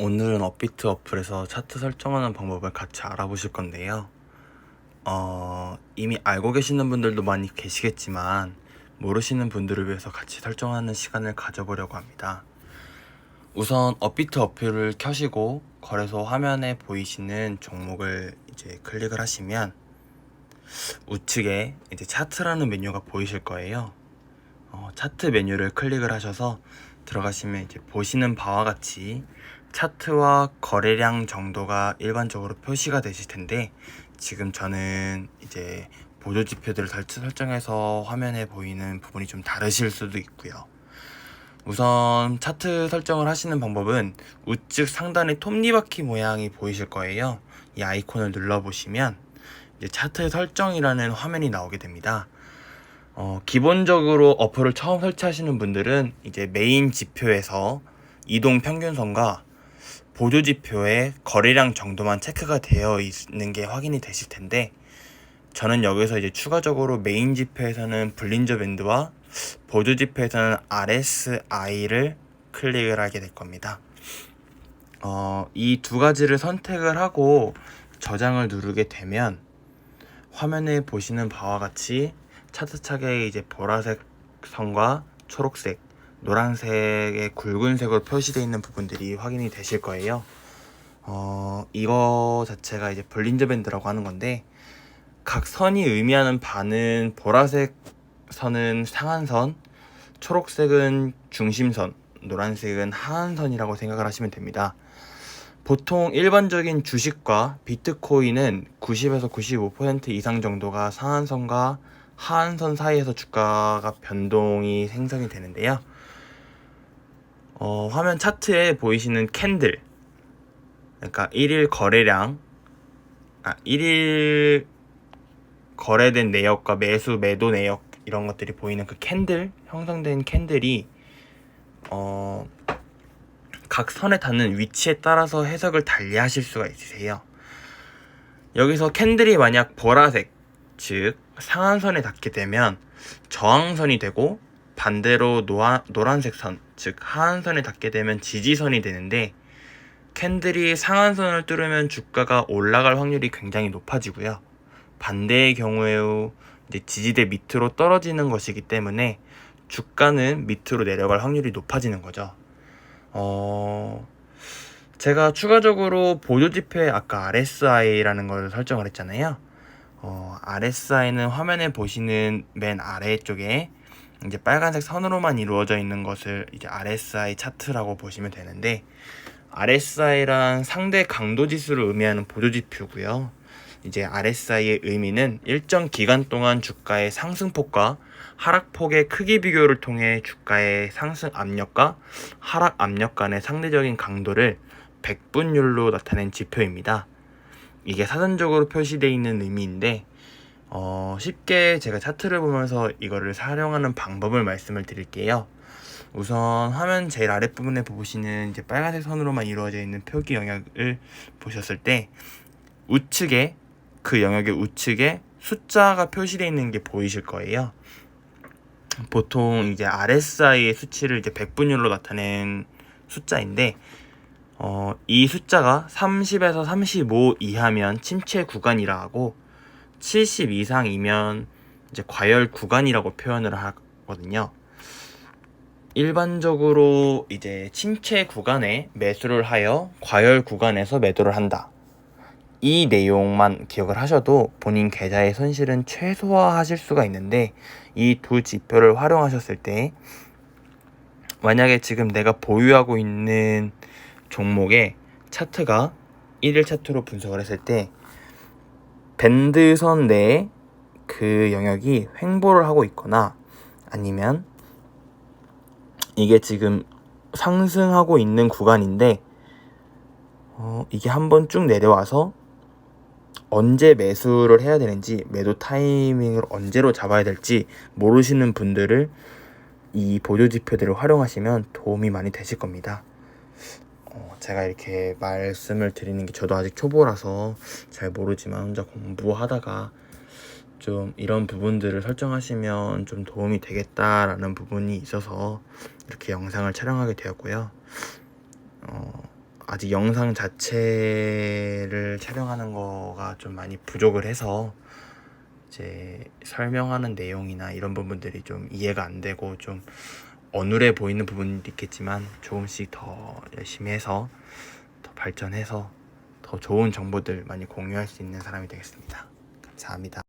오늘은 업비트 어플에서 차트 설정하는 방법을 같이 알아보실 건데요. 어, 이미 알고 계시는 분들도 많이 계시겠지만, 모르시는 분들을 위해서 같이 설정하는 시간을 가져보려고 합니다. 우선 업비트 어플을 켜시고, 거래소 화면에 보이시는 종목을 이제 클릭을 하시면, 우측에 이제 차트라는 메뉴가 보이실 거예요. 어, 차트 메뉴를 클릭을 하셔서 들어가시면 이제 보시는 바와 같이 차트와 거래량 정도가 일반적으로 표시가 되실 텐데 지금 저는 이제 보조 지표들을 설- 설정해서 화면에 보이는 부분이 좀 다르실 수도 있고요. 우선 차트 설정을 하시는 방법은 우측 상단에 톱니바퀴 모양이 보이실 거예요. 이 아이콘을 눌러보시면 이제 차트 설정이라는 화면이 나오게 됩니다. 어, 기본적으로 어플을 처음 설치하시는 분들은 이제 메인 지표에서 이동 평균선과 보조 지표의 거래량 정도만 체크가 되어 있는 게 확인이 되실 텐데 저는 여기서 이제 추가적으로 메인 지표에서는 블린저 밴드와 보조 지표에서는 RSI를 클릭을 하게 될 겁니다. 어, 이 두 가지를 선택을 하고 저장을 누르게 되면 화면에 보시는 바와 같이 차트차게 이제 보라색 선과 초록색, 노란색의 굵은색으로 표시되어 있는 부분들이 확인이 되실 거예요. 어, 이거 자체가 이제 볼린저 밴드라고 하는 건데 각 선이 의미하는 바는 보라색 선은 상한선, 초록색은 중심선, 노란색은 하한선이라고 생각을 하시면 됩니다. 보통 일반적인 주식과 비트코인은 90에서 95% 이상 정도가 상한선과 하한선 사이에서 주가가 변동이 생성이 되는데요. 어, 화면 차트에 보이시는 캔들, 그러니까 1일 거래량, 아, 1일 거래된 내역과 매수, 매도 내역 이런 것들이 보이는 그 캔들, 형성된 캔들이 어, 각 선에 닿는 위치에 따라서 해석을 달리 하실 수가 있으세요. 여기서 캔들이 만약 보라색, 즉 상한선에 닿게 되면 저항선이 되고 반대로 노란색 선, 즉 하한선에 닿게 되면 지지선이 되는데 캔들이 상한선을 뚫으면 주가가 올라갈 확률이 굉장히 높아지고요. 반대의 경우에 이제 지지대 밑으로 떨어지는 것이기 때문에 주가는 밑으로 내려갈 확률이 높아지는 거죠. 어, 제가 추가적으로 보조 지표에 아까 RSI라는 걸 설정을 했잖아요. 어, RSI는 화면에 보시는 맨 아래쪽에 이제 빨간색 선으로만 이루어져 있는 것을 이제 RSI 차트라고 보시면 되는데 RSI란 상대 강도 지수를 의미하는 보조 지표고요. 이제 RSI의 의미는 일정 기간 동안 주가의 상승폭과 하락폭의 크기 비교를 통해 주가의 상승 압력과 하락 압력 간의 상대적인 강도를 백분율로 나타낸 지표입니다. 이게 사전적으로 표시되어 있는 의미인데 어, 쉽게 제가 차트를 보면서 이거를 사용하는 방법을 말씀을 드릴게요. 우선 화면 제일 아랫부분에 보시는 이제 빨간색 선으로만 이루어져 있는 표기 영역을 보셨을 때 우측에 그 영역의 우측에 숫자가 표시되어 있는 게 보이실 거예요. 보통 이제 RSI의 수치를 이제 백분율로 나타낸 숫자인데 어, 이 숫자가 30에서 35 이하면 침체 구간이라 하고 70 이상이면 이제 과열 구간이라고 표현을 하거든요. 일반적으로 이제 침체 구간에 매수를 하여 과열 구간에서 매도를 한다. 이 내용만 기억을 하셔도 본인 계좌의 손실은 최소화하실 수가 있는데 이 두 지표를 활용하셨을 때 만약에 지금 내가 보유하고 있는 종목의 차트가 1일 차트로 분석을 했을 때 밴드선 내에 그 영역이 횡보를 하고 있거나 아니면 이게 지금 상승하고 있는 구간인데 어, 이게 한번 쭉 내려와서 언제 매수를 해야 되는지 매도 타이밍을 언제로 잡아야 될지 모르시는 분들을 이 보조 지표들을 활용하시면 도움이 많이 되실 겁니다. 어, 제가 이렇게 말씀을 드리는 게 저도 아직 초보라서 잘 모르지만 혼자 공부하다가 좀 이런 부분들을 설정하시면 좀 도움이 되겠다라는 부분이 있어서 이렇게 영상을 촬영하게 되었고요. 어, 아직 영상 자체를 촬영하는 거가 좀 많이 부족을 해서 이제 설명하는 내용이나 이런 부분들이 좀 이해가 안 되고 좀 어눌해 보이는 부분도 있겠지만 조금씩 더 열심히 해서 더 발전해서 더 좋은 정보들 많이 공유할 수 있는 사람이 되겠습니다. 감사합니다.